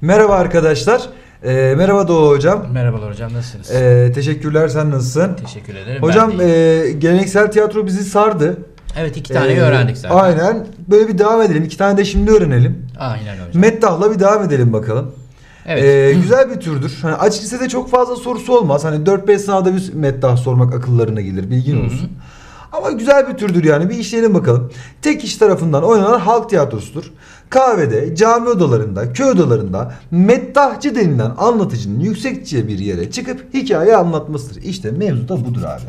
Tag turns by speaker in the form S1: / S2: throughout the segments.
S1: Merhaba arkadaşlar. Ee, merhaba Doğu Hocam.
S2: Merhabalar hocam nasılsınız?
S1: Ee, teşekkürler sen nasılsın?
S2: Teşekkür ederim.
S1: Hocam
S2: ben de
S1: e, geleneksel tiyatro bizi sardı.
S2: evet iki tane
S1: Ee,
S2: öğrendik zaten.
S1: Aynen. Böyle bir devam edelim. İki tane de şimdi öğrenelim.
S2: Aynen hocam.
S1: Meddah'la bir devam edelim bakalım.
S2: evet.
S1: Ee, güzel bir türdür. Hani açık lisede çok fazla sorusu olmaz. Hani 4-5 sınavda bir meddah sormak akıllarına gelir. Bilgin
S2: Hı hı.
S1: Ama güzel bir türdür yani. Bir işleyelim bakalım. Tek kişi tarafından oynanan halk tiyatrosudur. Kahvede, cami odalarında, köy odalarında meddahçı denilen anlatıcının yüksekçe bir yere çıkıp hikaye anlatmasıdır. İşte mevzu da budur abi.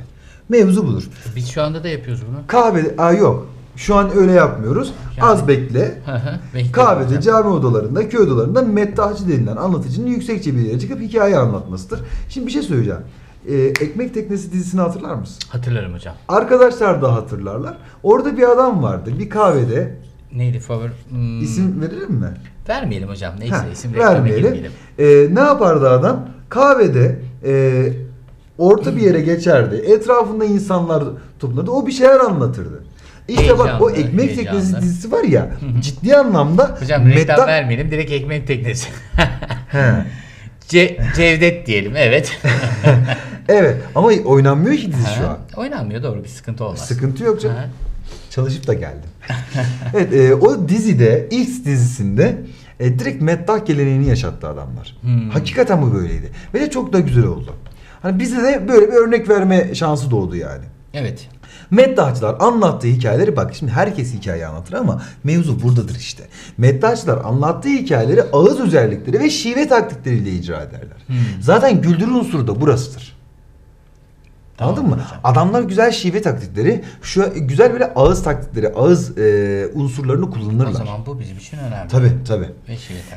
S1: Mevzu budur.
S2: Biz şu anda da yapıyoruz bunu.
S1: Kahvede, aa yok. Şu an öyle yapmıyoruz.
S2: Yani-
S1: Az bekle. Kahvede, cami odalarında, köy odalarında meddahçı denilen anlatıcının yüksekçe bir yere çıkıp hikaye anlatmasıdır. Şimdi bir şey söyleyeceğim. Ee, Ekmek Teknesi dizisini hatırlar mısın?
S2: Hatırlarım hocam.
S1: Arkadaşlar da hatırlarlar. Orada bir adam vardı. Bir kahvede.
S2: Neydi favori? Hmm,
S1: İsim verelim mi?
S2: Vermeyelim hocam. Neyse
S1: Ha,
S2: isim reklama
S1: vermeyelim.
S2: girmeyelim.
S1: Ee, ne yapardı adam? Kahvede e, orta bir yere geçerdi. Etrafında insanlar toplanırdı. O bir şeyler anlatırdı. İşte bak o
S2: Heyecanlı,
S1: Ekmek
S2: heyecanlı.
S1: Teknesi dizisi var ya ciddi anlamda
S2: Hocam reklam
S1: meddah-
S2: vermeyelim. Direkt ekmek teknesi.
S1: He.
S2: Ce Cevdet diyelim. Evet.
S1: Evet ama oynanmıyor ki dizi şu an.
S2: Oynanmıyor doğru bir sıkıntı olmaz.
S1: Sıkıntı yok canım.
S2: Ha.
S1: Çalışıp da geldim. evet e, o dizide ilk dizisinde e, direkt meddah geleneğini yaşattı adamlar.
S2: Hmm.
S1: Hakikaten bu böyleydi. Ve de çok da güzel oldu. Hani bize de böyle bir örnek verme şansı doğdu yani.
S2: Evet.
S1: Meddahçılar anlattığı hikayeleri bak şimdi herkes hikaye anlatır ama mevzu buradadır işte. Meddahçılar anlattığı hikayeleri ağız özellikleri ve şive taktikleriyle icra ederler.
S2: Hmm.
S1: Zaten güldürü unsuru da burasıdır.
S2: Tamam
S1: Anladın mı?
S2: hocam.
S1: Adamlar güzel şive taktikleri, şu güzel böyle ağız taktikleri, ağız e, unsurlarını kullanırlar.
S2: O zaman bu bizim için önemli.
S1: Tabi tabi.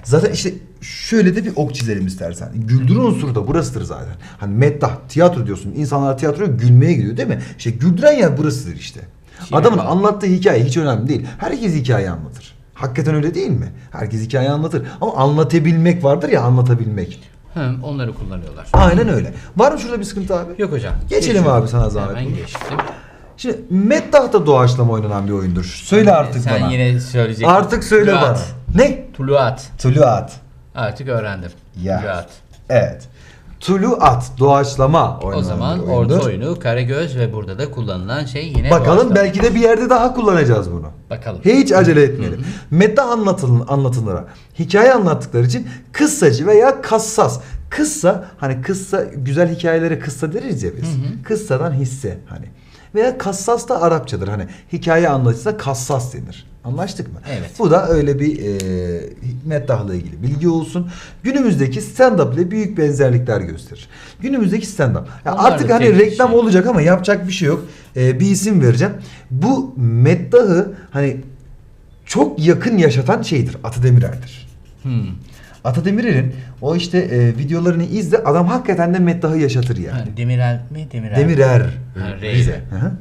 S1: Zaten işte şöyle de bir ok çizelim istersen. Güldürü unsuru da burasıdır zaten. Hani meddah, tiyatro diyorsun. İnsanlar tiyatroya gülmeye gidiyor değil mi? İşte güldüren yer burasıdır işte.
S2: Şive
S1: Adamın
S2: var.
S1: anlattığı hikaye hiç önemli değil. Herkes hikaye anlatır. Hakikaten öyle değil mi? Herkes hikaye anlatır. Ama anlatabilmek vardır ya anlatabilmek.
S2: Hı, onları kullanıyorlar.
S1: Aynen öyle. Var mı şurada bir sıkıntı abi?
S2: Yok hocam.
S1: Geçelim
S2: Geçiyorum.
S1: abi sana zahmet.
S2: Hemen geçtim.
S1: Şimdi Meddah da doğaçlama oynanan bir oyundur. Söyle artık
S2: Sen
S1: bana.
S2: yine söyleyeceksin.
S1: Artık söyle
S2: Tuluat.
S1: bana. Ne?
S2: Tuluat.
S1: Tuluat.
S2: Artık öğrendim.
S1: Ya.
S2: Tuluat.
S1: Evet. Tuluat doğaçlama oynanan
S2: O zaman
S1: bir oyundur.
S2: orta oyunu, Karagöz ve burada da kullanılan şey yine
S1: Bakalım
S2: doğaçlama.
S1: belki de bir yerde daha kullanacağız bunu.
S2: Bakalım.
S1: Hiç acele etmeyelim. Meddah anlatılın, anlatımlara hikaye anlattıkları için kıssacı veya kassas. Kıssa hani kıssa güzel hikayelere kıssa deriz ya biz. Kıssadan hisse hani. Veya kassas da Arapçadır hani hikaye anlatıcısına kassas denir. Anlaştık mı?
S2: Evet.
S1: Bu da öyle bir e, meddahla ilgili bilgi olsun. Günümüzdeki stand-up ile büyük benzerlikler gösterir. Günümüzdeki stand-up. Ya
S2: Onlar
S1: artık hani reklam
S2: şey.
S1: olacak ama yapacak bir şey yok. E, bir isim vereceğim. Bu meddahı hani çok yakın yaşatan şeydir. Ata Demirer'dir.
S2: Hmm.
S1: Ata Demirer'in o işte e, videolarını izle adam hakikaten de meddahı yaşatır yani.
S2: Ha, Demirel mi? Demirel.
S1: Demirer.
S2: Ha,
S1: Rize. Hı hı.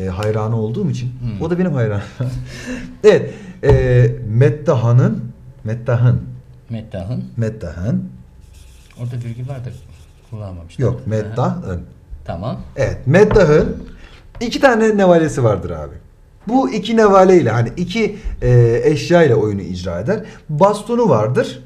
S1: E, hayranı olduğum için.
S2: Hı.
S1: O da benim hayranım. evet. E, Meddaha'nın Meddah'ın
S2: Meddah'ın.
S1: Meddah'ın
S2: Orada virgül var da kullanmamışlar.
S1: yok. Meddah'ın
S2: Tamam.
S1: Evet, Meddah'ın iki tane nevalesi vardır abi. Bu iki nevale ile hani iki e, eşya ile oyunu icra eder. Bastonu vardır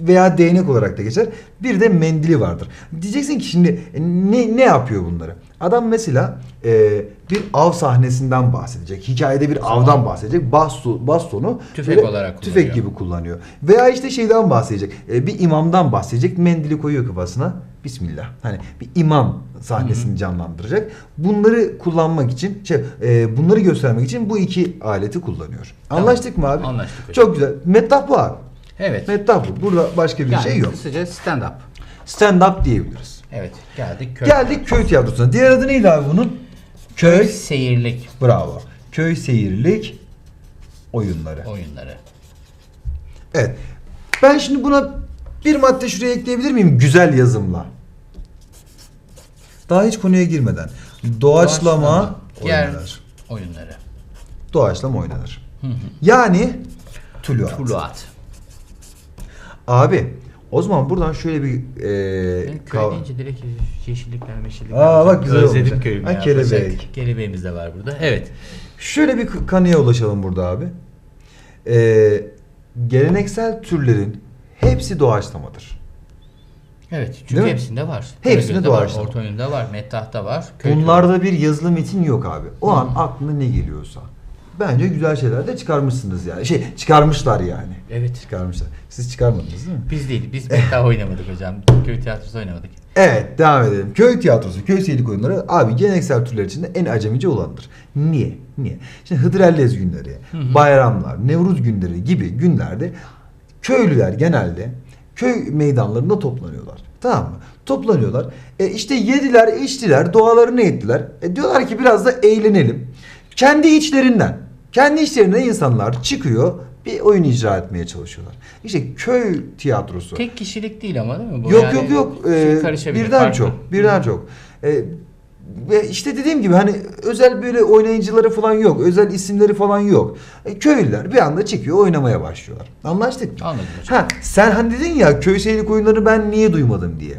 S1: veya değnek olarak da geçer. Bir de mendili vardır. Diyeceksin ki şimdi e, ne ne yapıyor bunları? Adam mesela e, bir av sahnesinden bahsedecek. Hikayede bir
S2: Tamam.
S1: avdan bahsedecek. Basto, bastonu
S2: Tüfek
S1: böyle
S2: olarak
S1: tüfek
S2: kullanıyor.
S1: gibi kullanıyor. Veya işte şeyden bahsedecek. E, bir imamdan bahsedecek. Mendili koyuyor kafasına. Bismillah. Hani bir imam sahnesini canlandıracak. Bunları kullanmak için, şey, e, bunları göstermek için bu iki aleti kullanıyor.
S2: Tamam.
S1: Anlaştık mı abi?
S2: Anlaştık hocam.
S1: Çok güzel. Mettah bu abi.
S2: Evet.
S1: Mettah bu. Burada başka bir
S2: yani
S1: şey yok.
S2: kısaca stand up.
S1: Stand up diyebiliriz.
S2: Evet. Geldik köy.
S1: Geldik köy tiyatrosuna. Diğer adı neydi abi bunun? Köy.
S2: Seyirlik
S1: Bravo. Köy seyirlik oyunları.
S2: oyunları.
S1: Evet. Ben şimdi buna bir madde şuraya ekleyebilir miyim? Güzel yazımla. Daha hiç konuya girmeden. Doğaçlama
S2: Diğer
S1: oynanır.
S2: oyunları.
S1: Doğaçlama oynanır. Yani tuluat.
S2: Tuluat.
S1: Abi o zaman buradan şöyle bir e, kav-
S2: köy deyince direkt yeşillikler meşillikler.
S1: Aa, bak güzel
S2: Özledim
S1: olmuş.
S2: köyümü
S1: Ha,
S2: ya.
S1: kelebek.
S2: Kelebeğimiz de var burada. Evet.
S1: şöyle bir kanıya ulaşalım burada abi. E, geleneksel türlerin hepsi doğaçlamadır.
S2: Evet. Çünkü
S1: Değil mi?
S2: hepsinde var.
S1: Hepsinde
S2: Karagöz'de var,
S1: doğaçlama.
S2: Orta oyunda var. Mettah'ta var. Köyde var.
S1: Bunlarda bir yazılı metin yok abi. O an aklına ne geliyorsa. Bence güzel şeyler de çıkarmışsınız yani. Şey çıkarmışlar yani.
S2: Evet.
S1: Çıkarmışlar. Siz çıkarmadınız değil mi?
S2: Biz değil. Biz Mettah oynamadık hocam. Köy tiyatrosu oynamadık.
S1: Evet devam edelim. Köy tiyatrosu, köy seyirlik oyunları abi geleneksel türler içinde en acemice olandır. Niye? Niye? Şimdi Hıdrellez günleri, bayramlar, Nevruz günleri gibi günlerde köylüler genelde köy meydanlarında toplanıyorlar. Tamam mı? Toplanıyorlar. E işte yediler, içtiler, dualarını ettiler. E diyorlar ki biraz da eğlenelim. Kendi içlerinden, kendi içlerinden insanlar çıkıyor bir oyun icra etmeye çalışıyorlar. İşte köy tiyatrosu.
S2: Tek kişilik değil ama değil mi? Bu
S1: Yok
S2: yani
S1: yok yok.
S2: şey
S1: Ee, birden
S2: farklı.
S1: çok. Birden çok. Ee, ve işte dediğim gibi hani özel böyle oynayıcıları falan yok. Özel isimleri falan yok. E, köylüler bir anda çıkıyor oynamaya başlıyorlar. Anlaştık mı?
S2: Anladım hocam.
S1: Ha sen hani dedin ya köy seyirlik oyunları ben niye duymadım diye.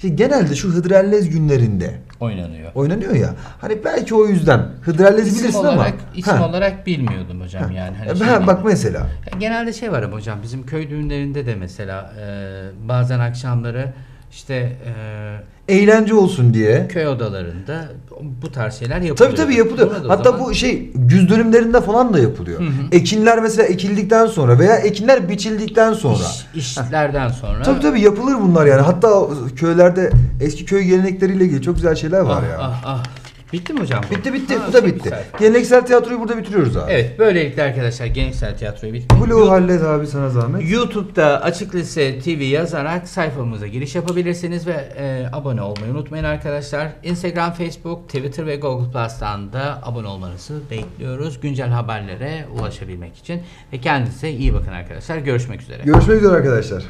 S1: İşte genelde şu Hıdrellez günlerinde
S2: Oynanıyor.
S1: oynanıyor ya. Hani belki o yüzden Hıdrellez
S2: İsim
S1: bilirsin
S2: olarak,
S1: ama.
S2: isim
S1: Ha,
S2: olarak bilmiyordum hocam
S1: ha.
S2: yani. Hani
S1: Ha,
S2: şey
S1: ha, bak mesela.
S2: Genelde şey var ama hocam bizim köy düğünlerinde de mesela e, bazen akşamları işte e,
S1: Eğlence olsun diye.
S2: köy odalarında bu tarz şeyler yapılıyor.
S1: Tabii tabii yapılıyor.
S2: Burada
S1: Hatta
S2: zaman-
S1: bu şey güz dönümlerinde falan da yapılıyor.
S2: Hı hı.
S1: Ekinler mesela ekildikten sonra veya ekinler biçildikten sonra.
S2: İş, işlerden sonra
S1: Tabii tabii yapılır bunlar yani. Hatta köylerde eski köy gelenekleriyle ilgili çok güzel şeyler var
S2: ah,
S1: ya.
S2: ah, ah. Bitti mi hocam?
S1: Bitti bitti.
S2: Ha,
S1: bu da bitti.
S2: güzel.
S1: Geleneksel tiyatroyu burada bitiriyoruz abi.
S2: Evet böylelikle arkadaşlar geleneksel tiyatroyu bitti.
S1: Blue hallet abi sana zahmet.
S2: YouTube'da Açık Lise TV yazarak sayfamıza giriş yapabilirsiniz ve e, abone olmayı unutmayın arkadaşlar. Instagram, Facebook, Twitter ve Google Plus'tan da abone olmanızı bekliyoruz. Güncel haberlere ulaşabilmek için. Ve kendinize iyi bakın arkadaşlar. Görüşmek üzere.
S1: Görüşmek üzere arkadaşlar.